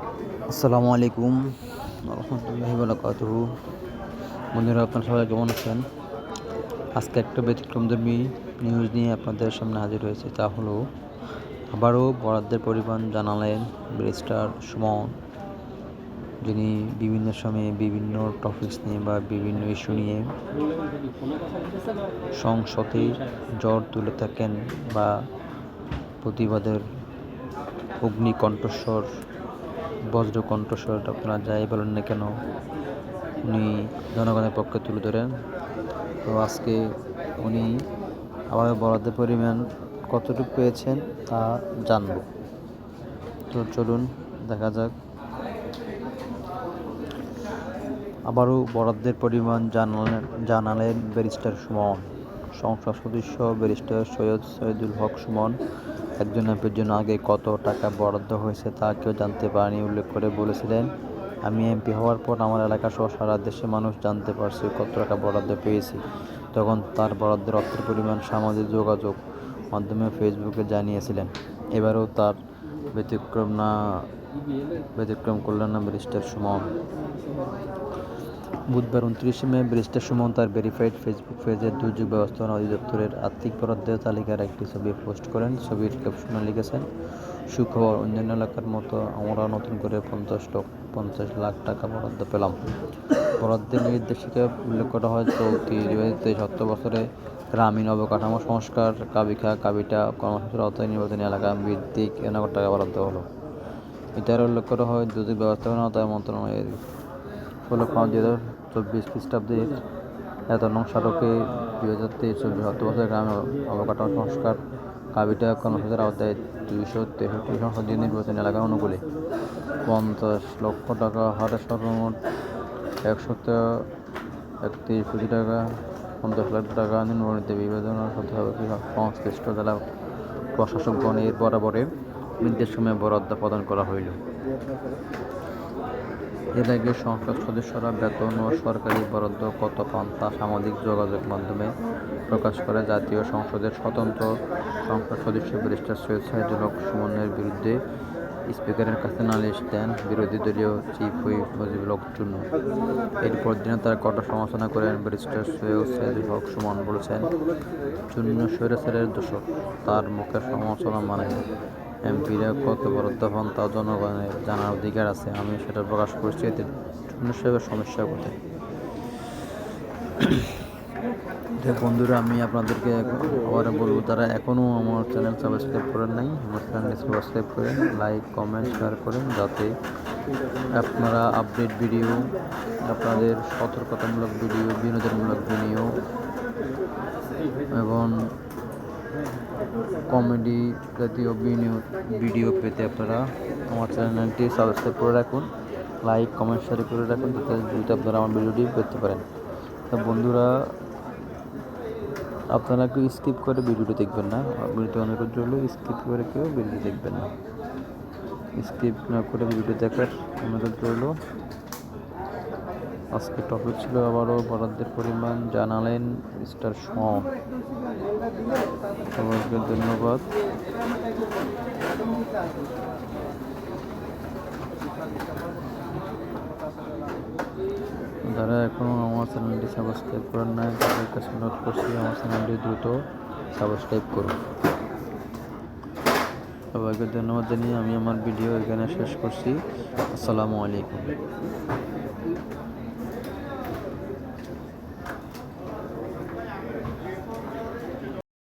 আসসালামু আলাইকুম রহমতুল্লাহি বারাকাতুহু বন্ধুরা, আপনারা সবাই কেমন আছেন? আজকে একটা ব্যতিক্রমধর্মী নিউজ নিয়ে আপনাদের সামনে হাজির হয়েছে, তা হলো আবারও বরাদ্দের পরিমাণ জানালেন ব্যারিস্টার সুমন, যিনি বিভিন্ন সময়ে বিভিন্ন টপিকস নিয়ে বা বিভিন্ন ইস্যু নিয়ে সংসদে জ্বর তুলে থাকেন বা প্রতিবাদের অগ্নি কণ্ঠস্বর বজ্র কণ্ঠস্বর আপনারা যাই বলেন না কেন, উনি জনগণের পক্ষে তুলে ধরেন। তো আজকে উনি আবার বরাদ্দের পরিমাণ কতটুকু পেয়েছেন তা জানব। তো চলুন, দেখা যাক। আবারও বরাদ্দের পরিমাণ জানালেন জানালেন ব্যারিস্টার সুমন। সংসদ সদস্য ব্যারিস্টার সৈয়দ সৈয়দুল হক সুমন, একজন এমপির জন্য আগে কত টাকা বরাদ্দ হয়েছে তা কেউ জানতে পারেনি উল্লেখ করে বলেছিলেন, আমি এমপি হওয়ার পর আমার এলাকা সহ সারা দেশের মানুষ জানতে পারছে কত টাকা বরাদ্দ পেয়েছি। তখন তার বরাদ্দের অর্থের পরিমাণ, সামাজিক যোগাযোগ মাধ্যমে ফেসবুকে জানিয়েছিলেন। এবারেও তার ব্যতিক্রম না, ব্যতিক্রম করলেন না ব্যারিস্টার সুমন। বুধবার উনত্রিশে মে ব্যারিস্টার সুমন তার ভেরিফাইড ফেসবুক পেজে দুর্যোগ ব্যবস্থাপনা অধিদপ্তরের আর্থিক বরাদ্দের তালিকার একটি ছবি পোস্ট করেন। ছবির ক্যাপশনে লিখেছেন, সুখবর, অন্যান্য এলাকার মতো আমরা নতুন করে পঞ্চাশ লক্ষ পঞ্চাশ লাখ টাকা বরাদ্দ পেলাম। বরাদ্দের নির্দেশিকা উল্লেখ করা হয়, চলতি দুই অর্থ বছরে গ্রামীণ অবকাঠামো সংস্কার, কাবিখা, কাবিটা কর্মসূচির আওতায় নির্বাচনী এলাকা ভিত্তিক এ নগর টাকা বরাদ্দ হলো। এটার উল্লেখ করা হয়, দুর্যোগ ব্যবস্থাপনা মন্ত্রণালয়ের ষোলো পাঁচ চব্বিশ খ্রিস্টাব্দের এত নং সড়কে দুই হাজার তেইশ চব্বিশ অর্থ বছরে গ্রামীণ অবকাঠামো সংস্কার কাবিটা কর্মসূচির আওতায় দুইশো তেষট্টি সংসদীয় নির্বাচনী এলাকার অনুকূলে। পঞ্চাশ লক্ষ টাকা হারে সর্বমোট একশত একত্রিশ কোটি টাকা, পঞ্চাশ লাখ টাকা নিম্নবর্ণিত বিবেচনা করতে হবে সংশ্লিষ্ট জেলা প্রশাসকগণ এর বরাবরের নির্দেশক্রমে বরাদ্দ প্রদান করা হইল। এর আগে সংসদ সদস্যরা বেতন ও সরকারি বরাদ্দ কত পান তা সামাজিক যোগাযোগ মাধ্যমে প্রকাশ করে। জাতীয় সংসদের স্বতন্ত্র সংসদ সদস্য ব্যারিস্টার সৈয়দ সাইদুল হক সুমনের বিরুদ্ধে স্পিকারের কাছে নালিশ দেন বিরোধী দলীয় চিফ হুইপ মুজিবুল হক চূর্ণ এরপর দিনে তারা কঠোর সমালোচনা করেন ব্যারিস্টার সৈয়দ সাইদুল হক সুমন বলেছেন চূর্ণ স্বৈরাচারের দোষক তার মুখে সমালোচনা মানে এমপিরা কত বরাদ্দ পান তা জনগণের জানার অধিকার আছে আমি সেটা প্রকাশ করছি এতে সাহেবের সমস্যা কোথায়? বন্ধুরা, আমি আপনাদেরকে আবার বলব, তারা এখনও আমার চ্যানেল সাবস্ক্রাইব করেন নাই, আমার চ্যানেল সাবস্ক্রাইব করেন লাইক কমেন্ট শেয়ার করেন, যাতে আপনারা আপডেট ভিডিও আপনাদের সতর্কতামূলক ভিডিও বিনোদনমূলক ভিডিও এবং কমেডি জাতীয় ভিডিও পেতে আপনারা আমার চ্যানেলটি সাবস্ক্রাইব করে রাখুন লাইক কমেন্ট শেয়ার করে রাখুন, যাতে দ্রুত আপনারা আমার ভিডিওটি পেতে পারেন। তা বন্ধুরা, আপনারা কেউ স্কিপ করে ভিডিওটি দেখবেন না ভিডিওতে অনুরোধ রইল স্কিপ করে কেউ ভিডিও দেখবেন না। স্কিপ না করে ভিডিওটি দেখার অনুরোধ রইল। আজকে টপিক ছিল আবারও বরাদ্দের পরিমাণ, জানালেন মিস্টার সম সবাইকে ধন্যবাদ। যারা এখনও আমার চ্যানেলটি সাবস্ক্রাইব করেন নাই, তাদের কাছে অনুরোধ করছি আমার চ্যানেলটি দ্রুত সাবস্ক্রাইব করুন। সবাইকে ধন্যবাদ জানিয়ে আমি আমার ভিডিও এখানে শেষ করছি। আসসালামু আলাইকুম।